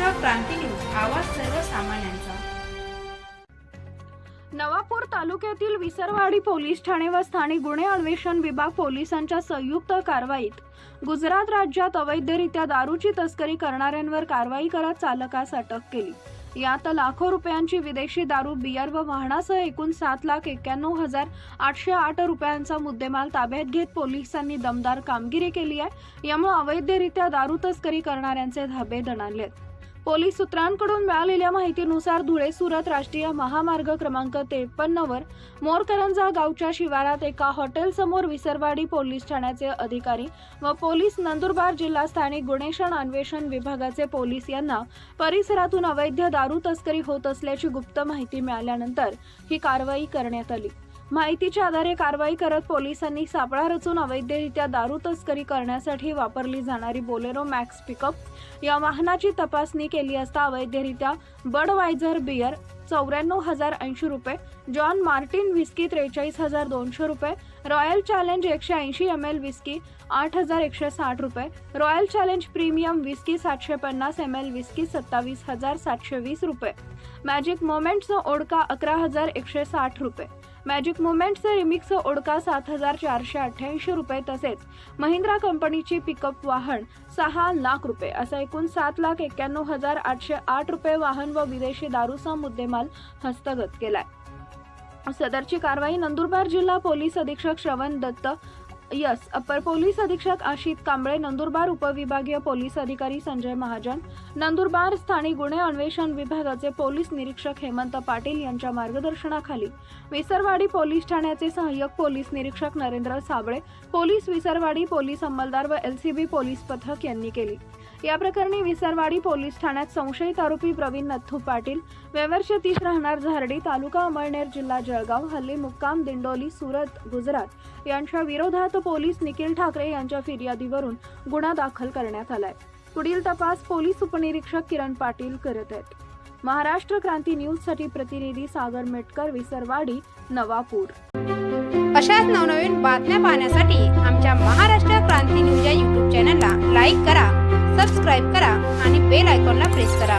Maharashtra Kranti news आवाज सर्वसामान्यांचा. नवापूर तालुक्यातील विसरवाडी पोलीस ठाणे व स्थानिक गुन्हे अन्वेषण विभाग पोलिसांच्या संयुक्त कारवाईत. गुजरात राज्यात अवैधरित्या दारूची तस्करी करणाऱ्यांवर कारवाई करत चालकास अटक केली. यात लाखो रुपयांची विदेशी दारू बियर व वाहनासह एकूण सात लाख एक्क्याण्णव हजार आठशे आठ रुपयांचा मुद्देमाल ताब्यात घेत पोलिसांनी दमदार कामगिरी केली आहे. यामुळे अवैधरित्या दारू तस्करी करणाऱ्यांचे धाबे दणाणले आहेत. पोलीस सूत्रांकडून मिळालेल्या माहितीनुसार धुळे सुरत राष्ट्रीय महामार्ग क्रमांक त्रेपन्नवर मोरकरंजा गावच्या शिवारात एका हॉटेलसमोर विसरवाडी पोलीस ठाण्याचे अधिकारी व पोलीस नंदुरबार जिल्हा स्थानिक गुणेशन अन्वेषण विभागाचे पोलीस यांना परिसरातून अवैध दारू तस्करी होत असल्याची गुप्त माहिती मिळाल्यानंतर ही कारवाई करण्यात आली. माहितीच्या आधारे कारवाई करत पोलिसांनी सापळा रचून अवैधरित्या दारू तस्करी करण्यासाठी वापरली जाणारी बोलेरो मॅक्स पिकअप या वाहनाची तपासणी केली असता अवैधरित्या बडवायझर बियर चौऱ्याण्णव हजार ऐंशी रुपये जॉन मार्टिन विस्की त्रेचाळीस हजार दोनशे रुपये रॉयल चॅलेंज एकशे ऐंशी एम एल विस्की आठ हजार एकशे साठ रुपये रॉयल चॅलेंज प्रीमियम विस्की सातशे पन्नास एम एल विस्की सत्तावीस हजार सातशे वीस रुपये मॅजिक मोमेंट्सचा ओडका अकरा हजार एकशे साठ रुपये मॅजिक मुवमेंटचे रिमिक्स ओडका सात हजार चारशे अठ्ठ्याऐंशी रुपये तसेच महिंद्रा कंपनीची पिकअप वाहन सहा लाख रुपये असं एकूण सात लाख एक्क्याण्णव हजार आठशे आठ रुपये वाहन व विदेशी दारूचा मुद्देमाल हस्तगत केलाय. सदरची कारवाई नंदुरबार जिल्हा पोलीस अधीक्षक श्रवण दत्त यस अपर पोलीस अधीक्षक आशित कांबळे नंदुरबार उपविभागीय पोलीस अधिकारी संजय महाजन नंदुरबार स्थानिक गुन्हे अन्वेषण विभागाचे पोलीस निरीक्षक हेमंत पाटील यांच्या मार्गदर्शनाखाली विसरवाडी पोलीस ठाण्याचे सहाय्यक पोलीस निरीक्षक नरेंद्र साबळे पोलीस विसरवाडी पोलीस अंमलदार व एलसीबी पोलीस पथक यांनी केली. या प्रकरणी विसरवाडी पोलीस ठाण्यात संशयित आरोपी प्रवीण नथू पाटील वेवर्ष तीस राहणार झारडी तालुका अमळनेर जिल्हा जळगाव हल्ली मुक्काम दिंडोली सुरत गुजरात यांच्या विरोधात पोलीस निखिल ठाकरे यांच्या फिर्यादीवरून गुन्हा दाखल करण्यात आलाय. पुढील तपास पोलीस उपनिरीक्षक किरण पाटील करत आहेत. महाराष्ट्र क्रांती न्यूजसाठी प्रतिनिधी सागर मेटकर विसरवाडी नवापूर. अशाच नवनवीन बातम्या पाहण्यासाठी आमच्या महाराष्ट्र क्रांती न्यूज या युट्यूब चॅनलला लाईक करा सबस्क्राईब करा आणि बेल आयकॉनला प्रेस करा.